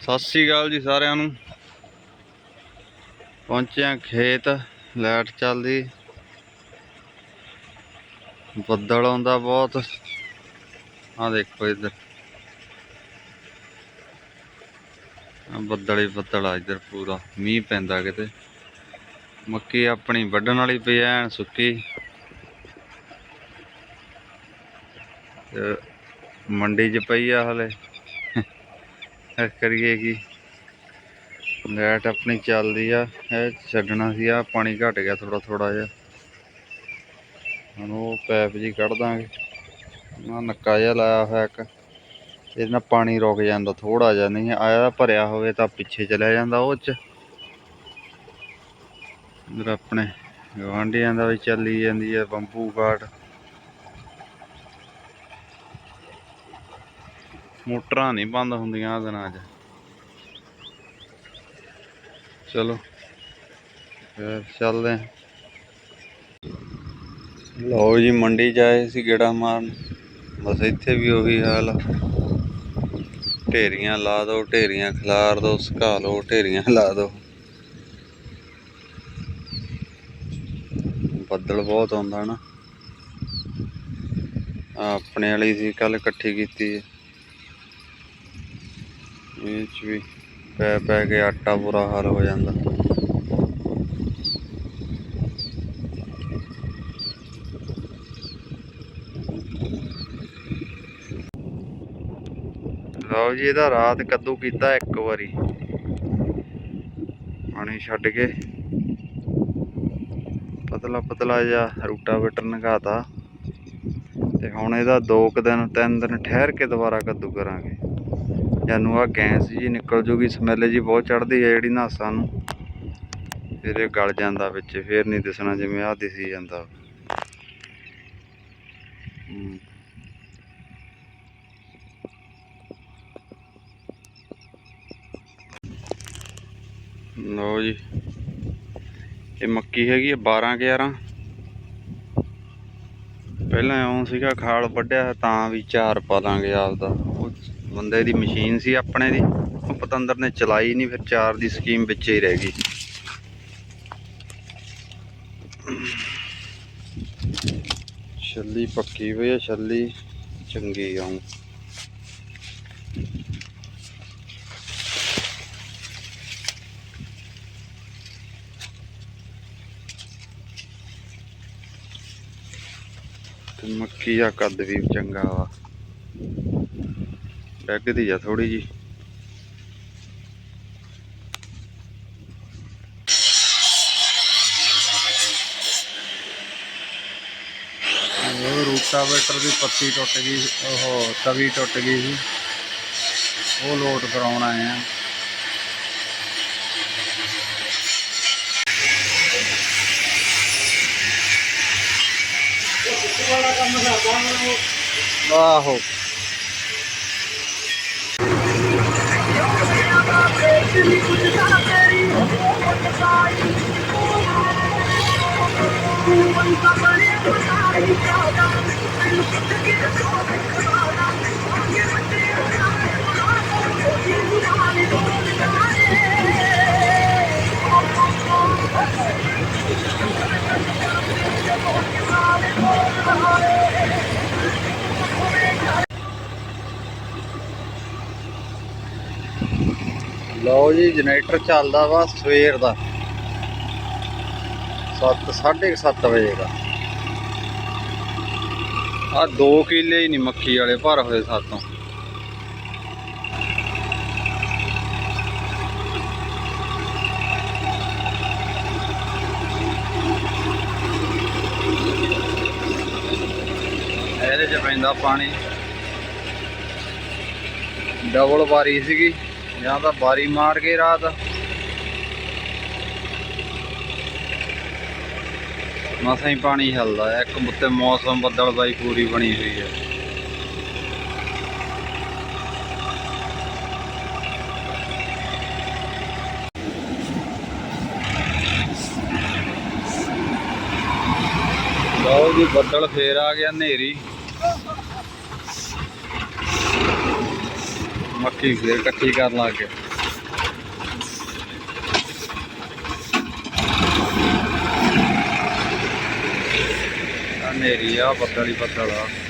ਸਤਿ ਸ੍ਰੀ ਅਕਾਲ ਜੀ ਸਾਰਿਆਂ ਨੂੰ। ਪਹੁੰਚਿਆ ਖੇਤ, ਲਾਈਟ ਚੱਲਦੀ। ਬੱਦਲ ਆਉਂਦਾ ਬਹੁਤ। ਆ ਦੇਖੋ ਇੱਧਰ। ਬੱਦਲ ਹੀ ਬੱਦਲ ਆ ਇੱਧਰ ਪੂਰਾ, ਮੀਂਹ ਪੈਂਦਾ ਕਿਤੇ। ਮੱਕੀ ਆਪਣੀ ਵੱਢਣ ਵਾਲੀ ਪਈ ਐਨ ਸੁੱਕੀ। ਮੰਡੀ 'ਚ ਪਈ ਆ ਹਲੇ। ਫਿਰ ਕਰੀਏ ਕਿ ਲਾਈਟ ਆਪਣੀ ਚੱਲਦੀ ਆ, ਇਹ ਛੱਡਣਾ ਸੀ ਆ ਪਾਣੀ ਘਟ ਗਿਆ ਥੋੜਾ ਥੋੜਾ ਜਿਹਾ। ਹੁਣ ਉਹ ਪੈਪ ਜੀ ਕੱਢ ਦਾਂਗੇ। ਨਾ ਨੱਕਾ ਜਿਹਾ ਲਾਇਆ ਹੋਇਆ ਇੱਕ। ਇਹਦੇ ਨਾਲ ਪਾਣੀ ਰੁਕ ਜਾਂਦਾ ਥੋੜਾ ਜਿਹਾ, ਨਹੀਂ ਆਇਆ ਭਰਿਆ ਹੋਵੇ ਤਾਂ ਪਿੱਛੇ ਚਲਿਆ ਜਾਂਦਾ ਉਹ ਚ। ਇਧਰ ਆਪਣੇ ਗਵਾਂਢੀਆਂ ਦਾ ਵੀ ਚੱਲੀ ਜਾਂਦੀ ਆ ਬੰਬੂ ਘਾਟ। ਮੋਟਰਾਂ ਨਹੀਂ ਬੰਦ ਹੁੰਦੀਆਂ ਆ ਦਿਨਾਂ 'ਚ ਚਲੋ, ਫਿਰ ਚੱਲਦੇ ਲਓ ਜੀ, ਮੰਡੀ ਜਾਏ ਸੀ ਗੇੜਾ ਮਾਰਨ। ਬਸ ਇੱਥੇ ਵੀ ਉਹੀ ਹਾਲ ਆ। ਢੇਰੀਆਂ ਲਾ ਦੋ, ਢੇਰੀਆਂ ਖਿਲਾਰ ਦੋ, ਸੁਕਾ ਲਓ, ਢੇਰੀਆਂ ਲਾ ਦੋ। ਬੱਦਲ ਬਹੁਤ ਆਉਂਦਾ ਨਾ। ਆਪਣੇ ਵਾਲੀ ਸੀ ਕੱਲ ਇਕੱਠੀ ਕੀਤੀ ਇਹ ਚ ਵੀ ਪੈ ਪੈ ਕੇ ਆਟਾ ਬੁਰਾ ਹਾਲ ਹੋ ਜਾਂਦਾ। ਲਓ ਜੀ, ਇਹਦਾ ਰਾਤ ਕੱਦੂ ਕੀਤਾ ਇੱਕ ਵਾਰੀ। ਪਾਣੀ ਛੱਡ ਕੇ। ਪਤਲਾ ਪਤਲਾ ਜਿਹਾ ਰੂਟਾਵੇਟਰ ਨਗਾਤਾ। ਤੇ ਹੁਣ ਇਹਦਾ ਦੋ ਕੁ ਦਿਨ, ਤਿੰਨ ਦਿਨ ਠਹਿਰ ਕੇ ਦੁਬਾਰਾ ਕੱਦੂ ਕਰਾਂਗੇ। ਜਾਨੂੰ ਆ ਗੈਸ ਜੀ ਨਿਕਲ ਜੂਗੀ, ਸਮੈਲ ਜੀ ਬਹੁਤ ਚੜਦੀ ਹੈ ਜਿਹੜੀ ਨਾਸਾਂ ਨੂੰ। ਫਿਰ ਇਹ ਗਲ ਜਾਂਦਾ ਵਿੱਚ, ਫਿਰ ਨਹੀਂ ਦਿਸਣਾ ਜਿਵੇਂ ਆ ਦਿਸੀ ਜਾਂਦਾ। ਲਓ ਜੀ, ਇਹ ਮੱਕੀ ਹੈਗੀ ਹੈ 12 11 ਪਹਿਲਾਂ ਇਉਂ ਸੀਗਾ, ਖਾਲ ਵੱਢਿਆ ਤਾਂ ਵੀ ਚਾਰ ਪਾ ਦਾਂਗੇ ਆਪਦਾ। ਬੰਦੇ ਦੀ ਮਸ਼ੀਨ ਸੀ ਆਪਣੇ ਦੀ, ਉਹ ਪਤੰਦਰ ਨੇ ਚਲਾਈ ਨਹੀਂ, ਫਿਰ ਚਾਰ ਦੀ ਸਕੀਮ ਵਿੱਚ ਹੀ ਰਹਿ ਗਈ। ਛੱਲੀ ਪੱਕੀ ਹੋਈ ਹੈ ਛੱਲੀ ਚੰਗੀ ਆਉਂ ਤੇ ਮੱਕੀ ਦਾ ਕੱਦ ਵੀ ਚੰਗਾ ਵਾ। ਡੱਗਦੀ ਆ ਥੋੜੀ ਜੀ ਉਹ ਰੂਟਾਵੇਟਰ ਦੀ ਪੱਤੀ ਟੁੱਟ ਗਈ ਉਹ ਤਵੀ ਟੁੱਟ ਗਈ ਸੀ। ਉਹ ਲੋਡ ਕਰਾਉਣ ਆਏ ਆ। ਆਹੋ। I'm ਲਓ ਜੀ, ਜਨਰੇਟਰ ਚੱਲਦਾ ਵਾ ਸਵੇਰ ਦਾ। 7 7:30 ਵਜੇ ਦਾ। ਆ 2 ਕਿੱਲੇ ਹੀ ਨਹੀਂ ਮੱਕੀ ਵਾਲੇ ਭਰ ਹੋਏ ਸਾਤੋਂ। ਇਹਦੇ ਚ ਪੈਂਦਾ ਪਾਣੀ। ਡਬਲ ਵਾਰੀ ਸੀਗੀ। ਜਾਂ ਤਾਂ ਬਾਰੀ ਮਾਰ ਕੇ ਰਾਤ। ਮਸਾਂ ਹੀ ਪਾਣੀ ਹਿਲਦਾ ਇੱਕ ਉੱਤੇ ਮੌਸਮ ਬੱਦਲ ਬਾਈ ਪੂਰੀ ਬਣੀ ਹੋਈ ਹੈ। ਲਓ ਜੀ, ਬੱਦਲ ਫੇਰ ਆ ਗਿਆ ਹਨੇਰੀ। मक्की फिर कट्ठी कर ला के। नेरी आ पत्थर ही पत्थर आ